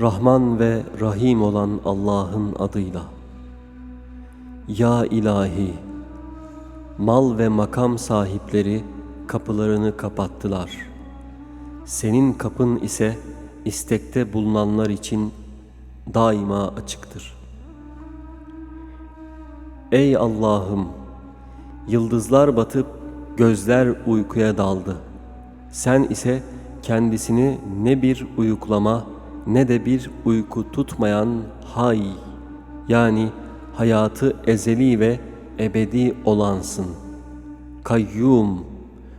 Rahman ve Rahim olan Allah'ın adıyla. Ya ilahi, mal ve makam sahipleri kapılarını kapattılar. Senin kapın ise istekte bulunanlar için daima açıktır. Ey Allah'ım! Yıldızlar batıp gözler uykuya daldı. Sen ise kendisini ne bir uyuklama ne de bir uyku tutmayan hay yani hayatı ezeli ve ebedi olansın. Kayyum,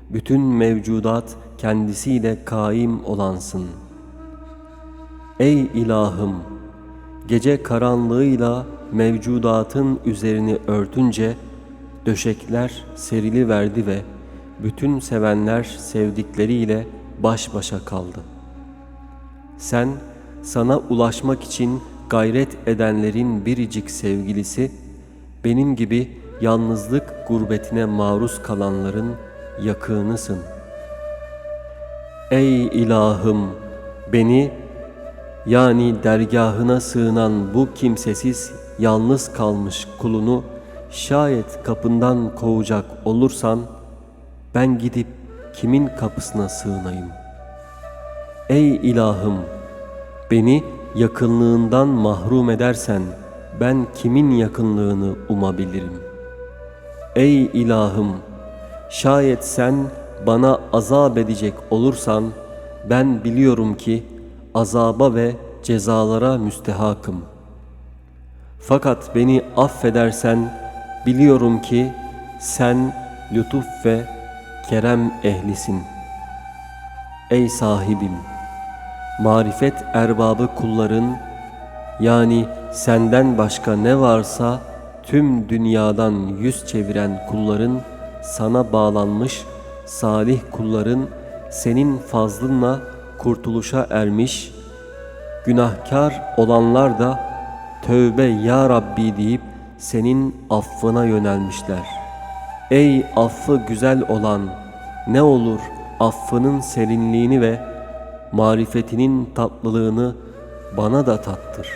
bütün mevcudat kendisiyle kaim olansın. Ey ilahım! Gece karanlığıyla mevcudatın üzerini örtünce döşekler serili verdi ve bütün sevenler sevdikleriyle baş başa kaldı. Sen sana ulaşmak için gayret edenlerin biricik sevgilisi, benim gibi yalnızlık gurbetine maruz kalanların yakınısın. Ey ilahım beni yani dergahına sığınan bu kimsesiz yalnız kalmış kulunu şayet kapından kovacak olursan ben gidip kimin kapısına sığınayım? Ey ilahım beni yakınlığından mahrum edersen ben kimin yakınlığını umabilirim? Ey ilahım şayet sen bana azap edecek olursan ben biliyorum ki azaba ve cezalara müstehakım. Fakat beni affedersen biliyorum ki sen lütuf ve kerem ehlisin. Ey sahibim! Marifet erbabı kulların yani senden başka ne varsa tüm dünyadan yüz çeviren kulların sana bağlanmış salih kulların senin fazlınla kurtuluşa ermiş, günahkar olanlar da tövbe ya Rabbi deyip senin affına yönelmişler. Ey affı güzel olan ne olur affının serinliğini ve marifetinin tatlılığını bana da tattır.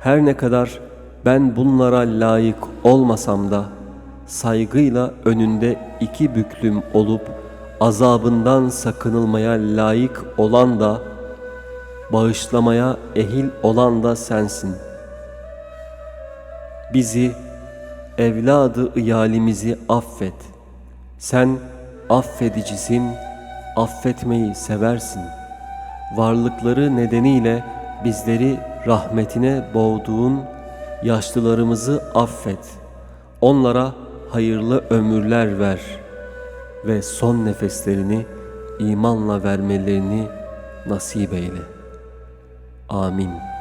Her ne kadar ben bunlara layık olmasam da saygıyla önünde iki büklüm olup azabından sakınılmaya layık olan da bağışlamaya ehil olan da sensin. Bizi, evladı iyalimizi affet. Sen affedicisin, affetmeyi seversin. Varlıkları nedeniyle bizleri rahmetine boğduğun yaşlılarımızı affet. Onlara hayırlı ömürler ver ve son nefeslerini imanla vermelerini nasip eyle. Amin.